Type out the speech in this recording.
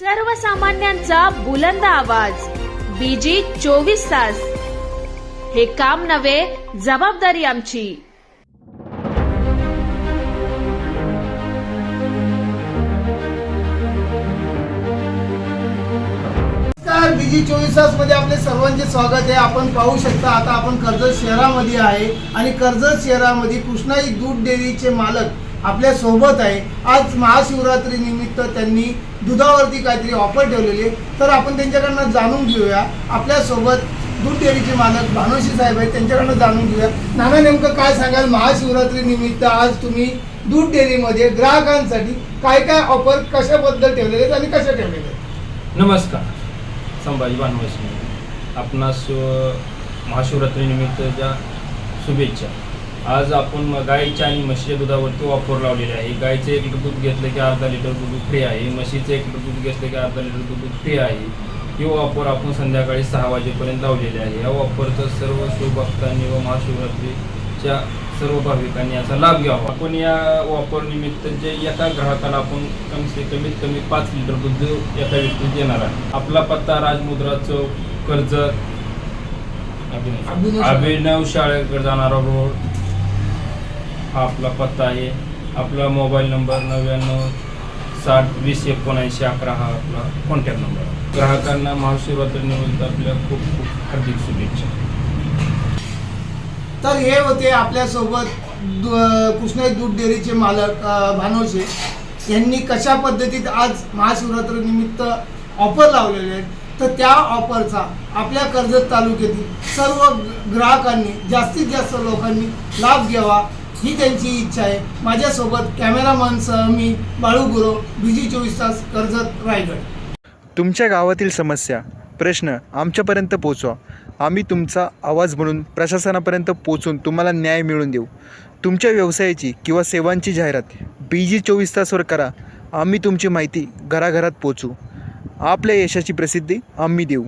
सर्वसामान्यांचा बुलंद आवाज. बीजी चोवीस तास. हे काम नव्हे जबाबदारी आमची. बीजी चोवीस तासमध्ये आपले सर्वांचे स्वागत आहे. आपण पाहू शकता आता आपण कर्जत शहरामध्ये आहे आणि कर्जत शहरामध्ये कृष्णाई दूध डेअरीचे मालक आपल्यासोबत आहे. आज महाशिवरात्री निमित्त त्यांनी दुधावरती काहीतरी ऑफर ठेवलेली आहे. तर आपण त्यांच्याकडनं जाणून घेऊया. आपल्यासोबत दूध डेअरीचे मालक भानुशी साहेब आहेत. त्यांच्याकडनं जाणून घेऊया. नाना नेमकं काय सांगाल? महाशिवरात्री निमित्त आज तुम्ही दूध डेअरीमध्ये ग्राहकांसाठी काय काय ऑफर कशाबद्दल ठेवलेले आहेत आणि कशा ठेवलेले आहेत? नमस्कार. संभाजी बानवशी आपणास अ, महाशिवरात्रीनिमित्तच्या शुभेच्छा. आज आपण गाईच्या आणि म्हशीच्या दुधावरती वापर लावलेले आहे. गाईचं एक लिटर दूध घेतलं की अर्धा लिटर दूध फ्री आहे. म्हशीचं एक लिटर दूध घेतलं की अर्धा लिटर दूध फ्री आहे. ही वापर आपण संध्याकाळी सहा वाजेपर्यंत लावलेले आहे. या वापरचा सर्व शिवभक्तांनी व महाशिवरात्रीच्या सर्व भाविकांनी याचा लाभ घ्यावा. आपण या वापर निमित्त जे एका ग्राहकाला आपण कमी से कमीत कमी पाच लिटर दूध एका व्यक्तीस देणार आहे. आपला पत्ता राजमुद्रा चौक कर्जत. अभिनव शाळेकडे जाणारा रोड. हा आपला पत्ता आहे. आपला मोबाईल नंबर नव्याण्णव साठ वीस एकोणऐंशी अकरा हा आपला कॉन्टॅक्ट नंबर आहे. ग्राहकांना महाशिवरात्री निमित्त आपल्या खूप खूप हार्दिक शुभेच्छा. तर हे होते आपल्यासोबत कृष्णाई दूध डेअरीचे मालक भानोसे भानोशे. यांनी कशा पद्धतीत आज महाशिवरात्री निमित्त ऑफर लावलेले आहेत? तर त्या ऑफरचा आपल्या कर्जत तालुक्यातील सर्व ग्राहकांनी जास्तीत जास्त लोकांनी लाभ घ्यावा. ही त्यांची इच्छा आहे. माझ्यासोबत कॅमेरामॅनसह मी बाळू बीजी चोवीस तास कर्जत रायगड. तुमच्या गावातील समस्या प्रश्न आमच्यापर्यंत पोचवा. आम्ही तुमचा आवाज म्हणून प्रशासनापर्यंत पोचून तुम्हाला न्याय मिळवून देऊ. तुमच्या व्यवसायाची किंवा सेवांची जाहिरात बी जी चोवीस तासवर करा. आम्ही तुमची माहिती घराघरात पोचू. आपल्या यशाची प्रसिद्धी आम्ही देऊ.